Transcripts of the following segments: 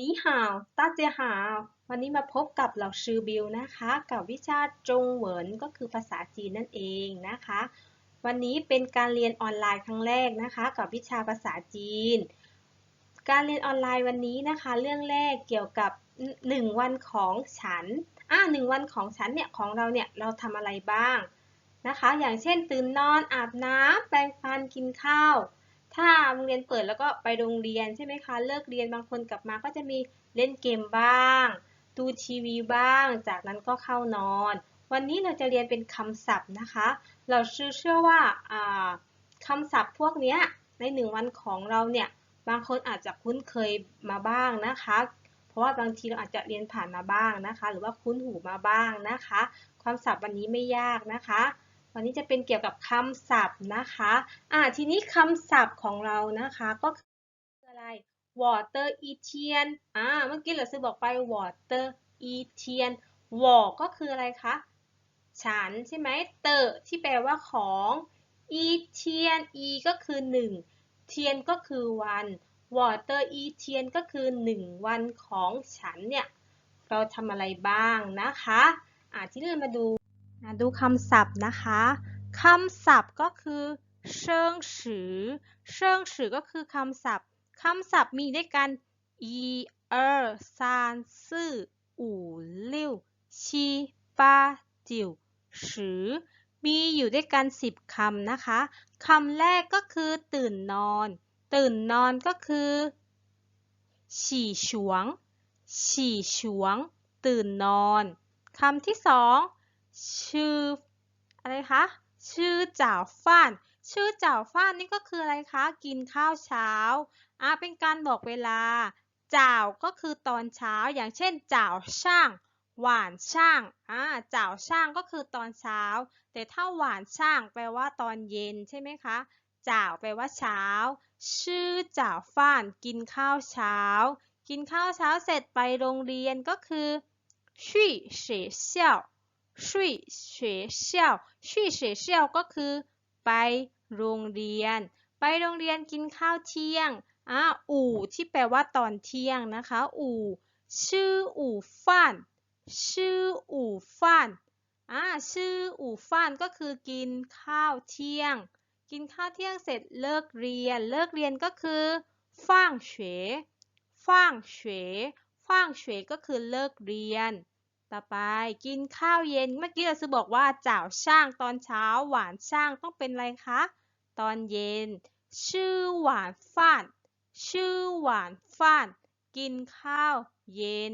นี่ฮาวตาเจียฮาว วันนี้มาพบกับเหล่าชื่อบิวนะคะ กับวิชาจงเหวินก็คือภาษาจีนนั่นเองนะคะ วันนี้เป็นการเรียนออนไลน์ครั้งแรกนะคะ กับวิชาภาษาจีน การเรียนออนไลน์วันนี้นะคะ เรื่องแรกเกี่ยวกับ 1 วันของฉัน อ่าหนึ่งวันของฉันเนี่ยของเราเนี่ยเราทำอะไรบ้างนะคะ อย่างเช่นตื่นนอนอาบน้ำแปรงฟันกินข้าว ถ้าโรงเรียนเปิดแล้วก็ไปโรงเรียนใช่ไหมคะ เลิกเรียนบางคนกลับมาก็จะมีเล่นเกมบ้าง ดูทีวีบ้าง จากนั้นก็เข้านอน วันนี้เราจะเรียนเป็นคำศัพท์นะคะ เราเชื่อว่าคำศัพท์พวกนี้ในหนึ่งวันของเราเนี่ย บางคนอาจจะคุ้นเคยมาบ้างนะคะ เพราะว่าบางทีเราอาจจะเรียนผ่านมาบ้างนะคะ หรือว่าคุ้นหูมาบ้างนะคะ ความศัพท์วันนี้ไม่ยากนะคะ วันนี้จะเป็นเกี่ยวกับคำศัพท์นะคะอ่าทีนี้คำศัพท์ของเรานะคะก็คืออะไร water e t i a n อ่าเมื่อกี้เราซื้อบอกไป water e t i a n w a ก็คืออะไรคะฉันใช่ไหมเตอที่แปลว่าของ e t i a n e ก็คือ 1 เทียนก็คือวัน water e t i a n ก็คือ 1 วันของฉันเนี่ย เราทำอะไรบ้างนะคะ อ่าที่เรามาดู ดูคำศัพท์นะคะคำศัพท์ก็คือเชิงสือเชิงสือก็คือคำศัพท์คำศัพท์มีด้วยกันอีเออซานซื่ออู่ลิ่วชีปาจิวสือมีอยู่ด้วยกันสิบคำนะคะคำแรกก็คือตื่นนอน ตื่นนอนก็คือฉี่ฉวงฉี่ฉวง ตื่นนอนคำที่สอง ชื่ออะไรคะชื่อจ่าฟ้าน ชื่อจ่าฟ้านนี่ก็คืออะไรคะ กินข้าวเช้าอ่าเป็นการบอกเวลาจ่าก็คือตอนเช้า อย่างเช่นจ่าช่าง หวานช่างอ่าจ่าช่างก็คือตอนเช้า แต่ถ้าหวานช่างแปลว่าตอนเย็นใช่ไหมคะจ่าแปลว่าเช้า ชื่อจ่าฟ้าน กินข้าวเช้า กินข้าวเช้าเสร็จไปโรงเรียนก็คือชี่เฉี่ยว ชุยเฉเชี่ยวชุยเฉเชี่ยวก็คือ ไปโรงเรียน ไปโรงเรียนกินข้าวเที่ยงอ่าอู่ที่แปลว่าตอนเที่ยงนะคะ อู่ชื่ออู่ฟ้านชื่ออู่ฟ้านอ่าชื่ออู่ฟ้านก็คือกินข้าวเที่ยง กินข้าวเที่ยงเสร็จเลิกเรียน เลิกเรียนก็คือฟ่างเฉฟ่างเฉฟ่างเฉก็คือเลิกเรียน ต่อไปกินข้าวเย็นเมื่อกี้เราซื้อบอกว่าจ่าวช่างตอนเช้าหวานช่างต้องเป็นอะไรคะ ตอนเย็น ชื่อหวานฟ้าน ชื่อหวานฟ้าน กินข้าวเย็น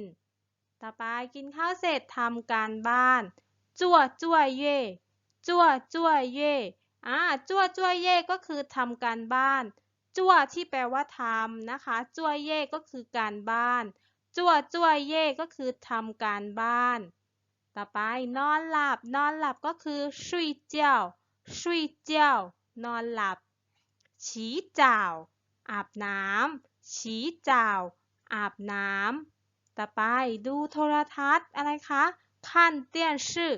ต่อไปกินข้าวเสร็จทำการบ้าน จั่วจั่วเย่จั่วจั่วเย่อ่าจั่วจั่วเย่ก็คือทำการบ้าน จั่วที่แปลว่าทำนะคะ จั่วเย่ก็คือการบ้าน จั่วจั่วเย่ก็คือทำการบ้าน ต่อไปนอนหลับ นอนหลับก็คือชุยเจ้าชุยเจ้านอนหลับ ฉีจ่าว อาบน้ำฉีจ่าว อาบน้ำต่อไปดูโทรทัศน์อะไรคะขั้นเตี้ยนชื่อ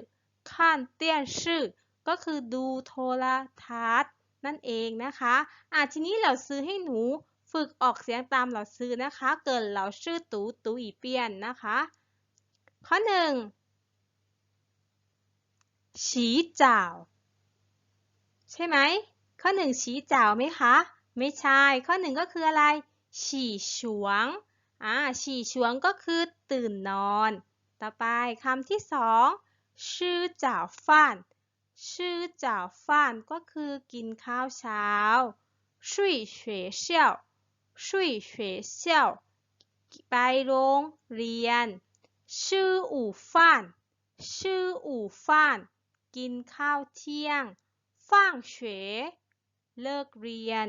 ขั้นเตี้ยนชื่อก็คือดูโทรทัศน์นั่นเองนะคะ อะทีนี้เราซื้อให้หนู ฝึกออกเสียงตามเหล่าซื้อนะคะ เกิดเหล่าชื่อตูตูอีเปียนนะคะ ข้อหนึ่งฉีจ่าวใช่ไหม ข้อหนึ่งฉีจ่าวไหมคะ ไม่ใช่ ข้อหนึ่งก็คืออะไร ฉี่ฉวงอ่าฉี่ฉวงก็คือตื่นนอน ต่อไปคำที่สองชื่อจ่าวฟ้านชื่อจ่าวฟ้านก็คือกินข้าวเช้าชุยเฉวยเชี่ยว ชุย学校ไปโรงเรียน ชื่ออู่ฟ้าน ชื่ออู่ฟ้าน กินข้าวเที่ยงฟ่างเฉเลิกเรียน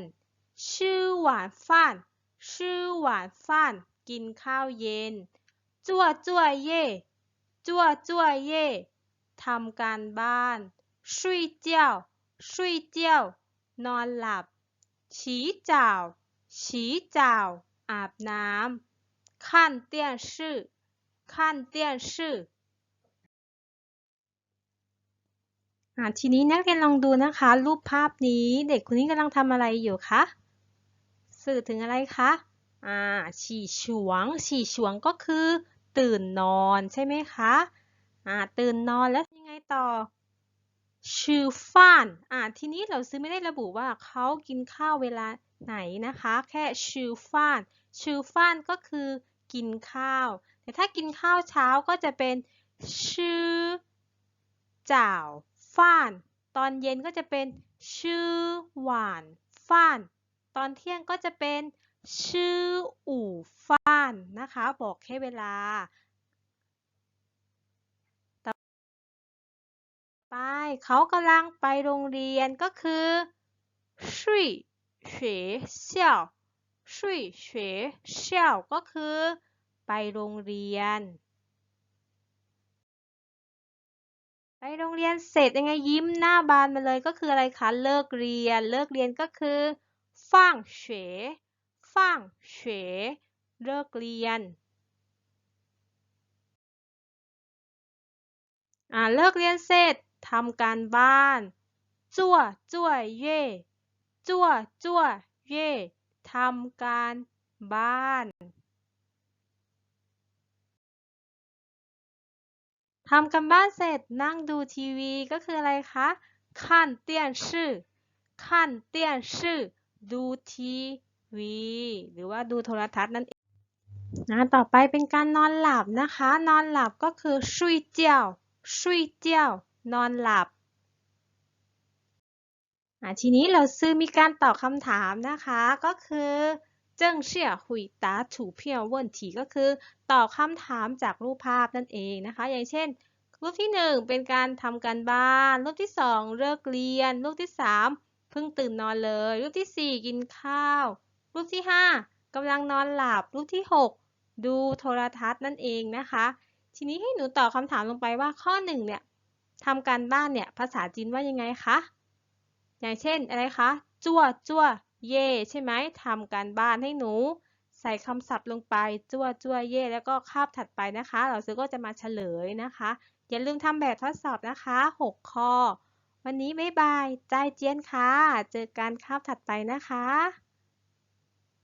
ชื่อหวานฟ้าน ชื่อหวานฟ้าน กินข้าวเย็น จั่วจั่วเย่จั่วจั่วเย่ทำการบ้านชุยเจียวชุยเจียวนอนหลับฉีจ่าว ฉีจ่าว อาบน้ำขั้นเตี้ยนชื่อขั้นเตี้ยนชื่อทีนี้นักเรียนลองดูนะคะ รูปภาพนี้เด็กคนนี้กำลังทำอะไรอยู่คะสื่อถึงอะไรคะอ่าฉี่ฉวง ฉี่ฉวงก็คือ ตื่นนอนใช่ไหมคะอ่าตื่นนอนแล้วยังไงต่อชื่อฟ้านอ่าทีนี้เราซื้อไม่ได้ระบุว่าเขากินข้าวเวลา ไหนนะคะ แค่ชื่อฟ้านชื่อฟ้านก็คือกินข้าว แต่ถ้ากินข้าวเช้าก็จะเป็นชื่อจ่าวฟ้าน ตอนเย็นก็จะเป็นชื่อหวานฟ้าน ตอนเที่ยงก็จะเป็นชื่ออู่ฟ้านนะคะ บอกแค่เวลา ไปเขากำลังไปโรงเรียนก็คือ 学校ยเซี่ยวก็คือ ไปโรงเรียน ไปโรงเรียนเสร็จยังไงยิ้มหน้าบานมาเลยก็คืออะไรคะ เลิกเรียน เลิกเรียนก็คือฟังเฉยฟังเฉยเลิกเรียนอ่าเลิกเรียนเสร็จทำการบ้านจ้วจ้วเย่ จั่วจั่วเย่ทำการบ้านทำการบ้านเสร็จนั่งดูทีวีก็คืออะไรคะขั้นเตียนชื่อขั้นเตียนชื่อดูทีวี หรือว่าดูโทรทัศน์นั่นเองนะต่อไปเป็นการนอนหลับนะคะ นอนหลับก็คือชุยเจียวชุยเจียวนอนหลับ ทีนี้เราซื้อมีการตอบคำถามนะคะ ก็คือเจิ้งเชี่ยหุยตาถูเพียวเว่นถีก็คือตอบคำถามจากรูปภาพนั่นเองนะคะ อย่างเช่น รูปที่ 1 เป็นการทำการบ้าน รูปที่ 2 เลิกเรียน รูปที่ 3 เพิ่งตื่นนอนเลย รูปที่ 4 กินข้าว รูปที่ 5 กำลังนอนหลับ รูปที่ 6 ดูโทรทัศน์นั่นเองนะคะ ทีนี้ให้หนูตอบคำถามลงไปว่าข้อ1เนี่ยทำการบ้านเนี่ยภาษาจีนว่ายังไงคะ อย่างเช่นอะไรคะจั่วจั่วเย่ใช่ไหมทำการบ้านให้หนู ใส่คำศัพท์ลงไปจั่วจั่วเย่แล้วก็คาบถัดไปนะคะ เราซื้อก็จะมาเฉลยนะคะ อย่าลืมทำแบบทดสอบนะคะ 6 ข้อ วันนี้บ๊ายบายใจเจียนค่ะ เจอกันคาบถัดไปนะคะ